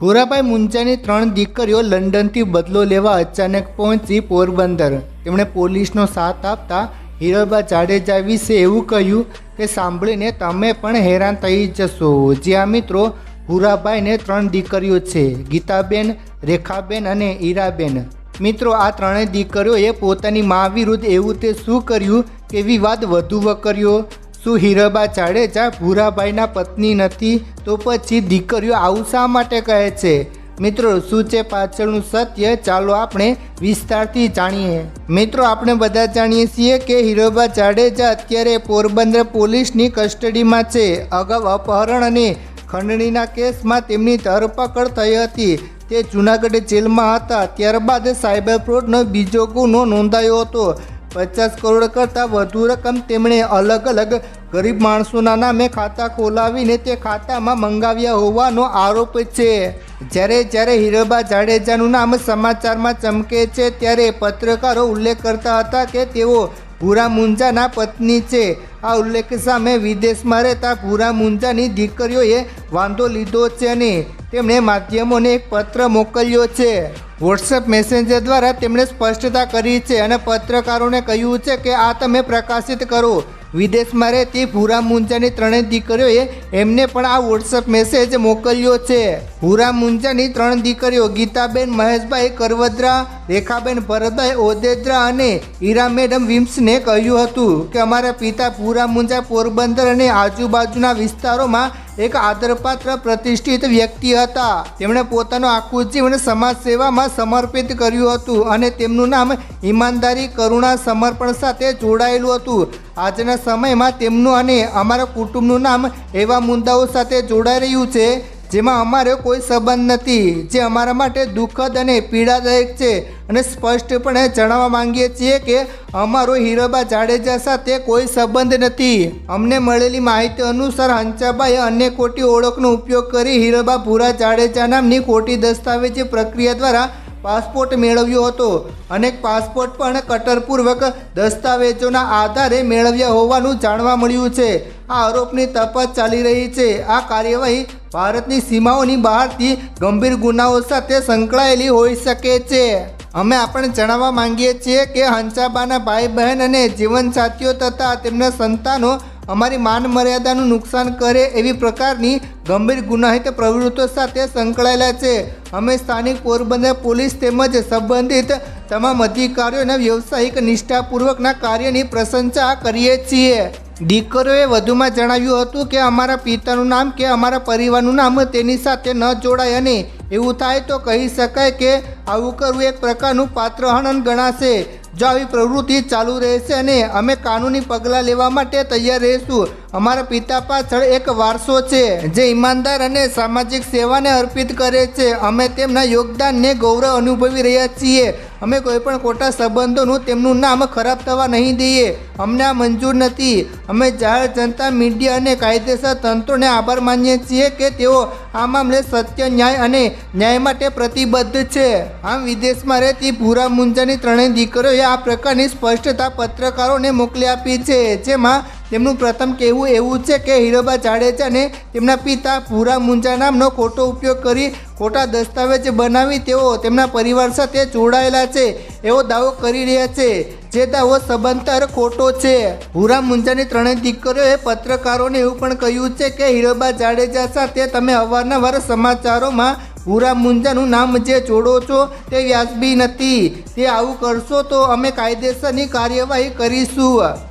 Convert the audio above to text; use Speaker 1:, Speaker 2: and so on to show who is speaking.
Speaker 1: ભૂરાભાઈ મુંજાની ત્રણ દીકરીઓ લંડનથી બદલો લેવા અચાનક પહોંચી પોરબંદર. તેમણે પોલીસનો સાથ આપતા હિરલબા જાડેજા વિશે એવું કહ્યું કે, સાંભળીને તમે પણ હેરાન થઈ જશો. જ્યાં મિત્રો, ભૂરાભાઈને ત્રણ દીકરીઓ છે, ગીતાબેન, રેખાબેન અને ઈરાબેન. મિત્રો, આ ત્રણેય દીકરીઓએ પોતાની મા વિરુદ્ધ એવું તે શું કર્યું કે વિવાદ વધુ વકર્યો? શું હીરબા જાડેજા ભૂરાભાઈના પત્ની નથી, તો પછી દીકરીઓ આવું શા માટે કહે છે? મિત્રો, શું છે પાછળનું સત્ય? ચાલો આપણે વિસ્તારથી જાણીએ. મિત્રો, આપણે બધા જાણીએ છીએ કે હીરોબા જાડેજા અત્યારે પોરબંદર પોલીસની કસ્ટડીમાં છે. અગાઉ અપહરણ અને ખંડણીના કેસમાં તેમની ધરપકડ થઈ હતી. તે જૂનાગઢ જેલમાં હતા. ત્યારબાદ સાયબર ફ્રોડનો બીજો ગુનો નોંધાયો હતો. પચાસ કરોડ કરતાં વધુ રકમ તેમણે અલગ અલગ ગરીબ માણસોના નામે ખાતા ખોલાવીને તે ખાતામાં મંગાવ્યા હોવાનો આરોપ છે. જ્યારે જ્યારે હીરબા જાડેજાનું નામ સમાચારમાં ચમકે છે, ત્યારે પત્રકારો ઉલ્લેખ કરતા હતા કે તેઓ ભૂરા મુંજાના પત્ની છે. આ ઉલ્લેખ સામે વિદેશમાં રહેતા ભૂરા મુંજાની દીકરીઓએ વાંધો લીધો છે અને તેમણે માધ્યમોને એક પત્ર મોકલ્યો છે. વોટ્સએપ મેસેન્જર દ્વારા તેમણે સ્પષ્ટતા કરી છે અને પત્રકારોને કહ્યું છે કે આ તમે પ્રકાશિત કરો. વિદેશમાં રહેતી ભૂરા મુંજાની ત્રણેય દીકરીઓએ એમને પણ આ વોટ્સએપ મેસેજ મોકલ્યો છે. ભૂરા મુંજાની ત્રણ દીકરીઓ ગીતાબેન, મહેશભાઈ, કરવદ્રા, રેખાબેન, ભરતભાઈ, ઓદેદ્રા અને ઈરા મેડમ વિમ્સને કહ્યું હતું કે અમારા પિતા ભૂરા મુંજા પોરબંદર અને આજુબાજુના વિસ્તારોમાં એક આદરપાત્ર પ્રતિષ્ઠિત વ્યક્તિ હતા. તેમણે પોતાનું આખું જીવન સમાજ સેવામાં સમર્પિત કર્યું હતું અને તેમનું નામ ઈમાનદારી કરુણા સમર્પણ સાથે જોડાયેલું હતું. આજના સમયમાં તેમનું અને અમારા કુટુંબનું નામ એવા મુદ્દાઓ સાથે જોડાઈ રહ્યું છે જેમાં અમારો કોઈ સંબંધ નથી, જે અમારા માટે દુઃખદ અને પીડાદાયક છે. અને સ્પષ્ટપણે જણાવવા માંગીએ છીએ કે અમારો હીરોબા જાડેજા સાથે કોઈ સંબંધ નથી. અમને મળેલી માહિતી અનુસાર હંચાબાએ અન્ય ખોટી ઓળખનો ઉપયોગ કરી હીરોબા ભૂરા જાડેજા નામની ખોટી દસ્તાવેજી પ્રક્રિયા દ્વારા પાસપોર્ટ મેળવ્યો હતો. અનેક પાસપોર્ટ પણ કટરપૂર્વક દસ્તાવેજોના આધારે મેળવ્યા હોવાનું જાણવા મળ્યું છે. આ આરોપની તપાસ ચાલી રહી છે. આ કાર્યવાહી ભારતની સીમાઓની બહારથી ગંભીર ગુનાઓ સાથે સંકળાયેલી હોઈ શકે છે. અમે આપણે જણાવવા માંગીએ છીએ કે હંસાબાના ભાઈ બહેન અને જીવનસાથીઓ તથા તેમના સંતાનો અમારી માન મર્યાદાનું નુકસાન કરે એવી પ્રકારની ગંભીર ગુનાહિત પ્રવૃત્તિઓ સાથે સંકળાયેલા છે. અમે સ્થાનિક પોરબંદર પોલીસ તેમજ સંબંધિત તમામ અધિકારીઓના વ્યવસાયિક નિષ્ઠાપૂર્વકના કાર્યની પ્રશંસા કરીએ છીએ. દીકરોએ વધુમાં જણાવ્યું હતું કે, અમારા પિતાનું નામ કે અમારા પરિવારનું નામ તેની સાથે ન જોડાય અને એવું થાય તો કહી શકાય કે આવું કરવું એક પ્રકારનું પાત્રહનન ગણાશે. જો આવી પ્રવૃત્તિ ચાલુ રહેશે અને અમે કાનૂની પગલાં લેવા માટે તૈયાર રહીશું. અમારા પિતા પાછળ એક વારસો છે, જે ઈમાનદાર અને સામાજિક સેવાને અર્પિત કરે છે. અમે તેમના યોગદાનને ગૌરવ અનુભવી રહ્યા છીએ. અમે કોઈ પણ ખોટા સંબંધોનું તેમનું નામ ખરાબ થવા નહીં દઈએ. અમને આ મંજૂર નથી. અમે જાહેર જનતા, મીડિયા અને કાયદેસર તંત્રોને આભાર માનીએ છીએ કે તેઓ આ મામલે સત્ય, ન્યાય અને ન્યાય માટે પ્રતિબદ્ધ છે. આમ વિદેશમાં રહેતી ભૂરા મુંજાની ત્રણેય દીકરીઓએ આ પ્રકારની સ્પષ્ટતા પત્રકારોને મોકલી આપી છે, જેમાં તેમનું પ્રથમ કહેવું એવું છે કે હીરોબા જાડેજાને તેમના પિતા ભૂરા મુંજા નામનો ખોટો ઉપયોગ કરી ખોટા દસ્તાવેજ બનાવી તેઓ તેમના પરિવાર સાથે જોડાયેલા છે. એવો દાવો કરી રહ્યા છે. જે દાવો સબંતર ખોટો છે. ભૂરા મુંજાની ત્રણેય દીકરીઓએ પત્રકારોને એવું પણ કહ્યું છે કે હીરોબા જાડેજા સાથે તમે અવારનવાર સમાચારોમાં ભૂરા મુંજાનું નામ જે જોડો છો તે વ્યાજબી નથી. તે આવું કરશો તો અમે કાયદેસરની કાર્યવાહી કરીશું.